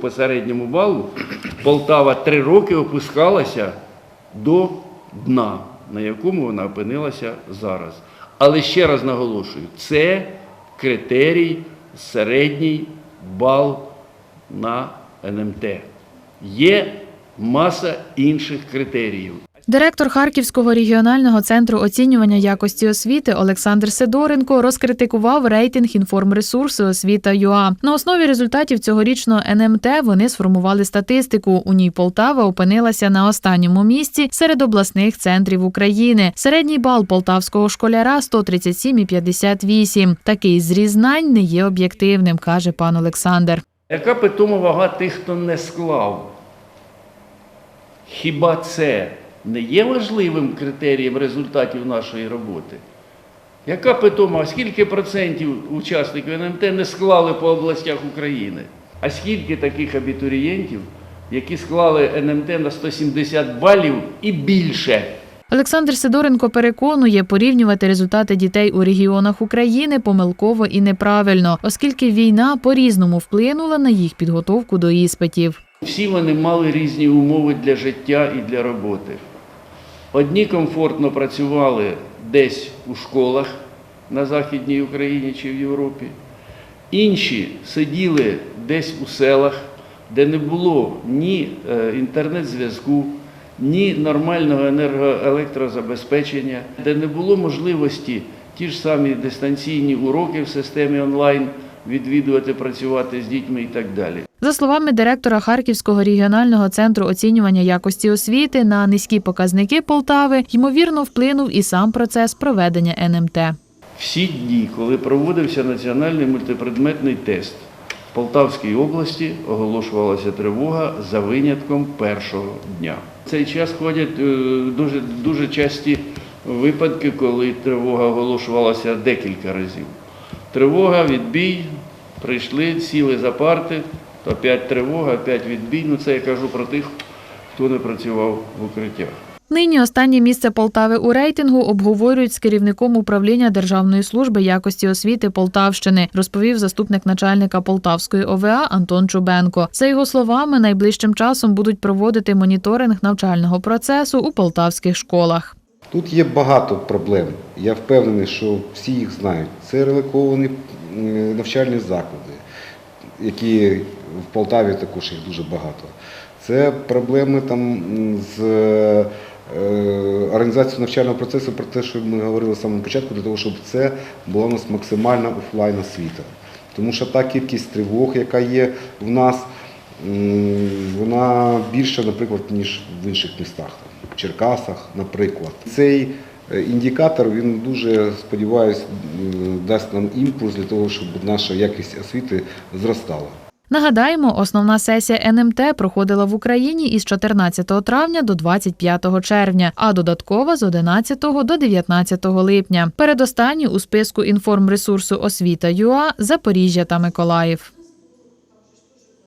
По середньому балу Полтава три роки опускалася до дна, на якому вона опинилася зараз. Але ще раз наголошую, це критерій середній бал на НМТ. Є маса інших критеріїв. Директор Харківського регіонального центру оцінювання якості освіти Олександр Сидоренко розкритикував рейтинг інформресурсу освіта ЮА. На основі результатів цьогорічного НМТ вони сформували статистику. У ній Полтава опинилася на останньому місці серед обласних центрів України. Середній бал полтавського школяра 137,58. Такий зріз знань не є об'єктивним, каже пан Олександр. Яка питома вага тих, хто не склав? Хіба це не є важливим критерієм результатів нашої роботи? Яка питома, скільки процентів учасників НМТ не склали по областях України? А скільки таких абітурієнтів, які склали НМТ на 170 балів і більше? Олександр Сидоренко переконує, порівнювати результати дітей у регіонах України помилково і неправильно, оскільки війна по-різному вплинула на їх підготовку до іспитів. Всі вони мали різні умови для життя і для роботи. Одні комфортно працювали десь у школах на Західній Україні чи в Європі, інші сиділи десь у селах, де не було ні е, інтернет-зв'язку, ні нормального енергоелектрозабезпечення, де не було можливості ті ж самі дистанційні уроки в системі онлайн відвідувати, працювати з дітьми і так далі. За словами директора Харківського регіонального центру оцінювання якості освіти, на низькі показники Полтави ймовірно вплинув і сам процес проведення НМТ. Всі дні, коли проводився національний мультипредметний тест в Полтавській області, оголошувалася тривога за винятком першого дня. В цей час ходять е, дуже, дуже часті випадки, коли тривога оголошувалася декілька разів. Тривога, відбій, прийшли, сіли за парти, опять тривога, опять відбій. Ну це я кажу про тих, хто не працював в укриттях. Нині останнє місце Полтави у рейтингу обговорюють з керівником управління Державної служби якості освіти Полтавщини, розповів заступник начальника Полтавської ОВА Антон Чубенко. За його словами, найближчим часом будуть проводити моніторинг навчального процесу у полтавських школах. Тут є багато проблем. Я впевнений, що всі їх знають. Це релоковані м, навчальні заклади, які в Полтаві також їх дуже багато. Це проблеми там з е, організацією навчального процесу про те, що ми говорили з самого початку, для того, щоб це була у нас максимальна офлайн освіта. Тому що та кількість тривог, яка є в нас, вона більша, наприклад, ніж в інших містах, в Черкасах, наприклад. Цей е, індикатор він дуже сподіваюся дасть нам імпульс для того, щоб наша якість освіти зростала. Нагадаємо, основна сесія НМТ проходила в Україні із 14 травня до 25 червня, а додаткова з 11 до 19 липня. Передостанні у списку інформресурсу освіта ЮА Запоріжжя та Миколаїв.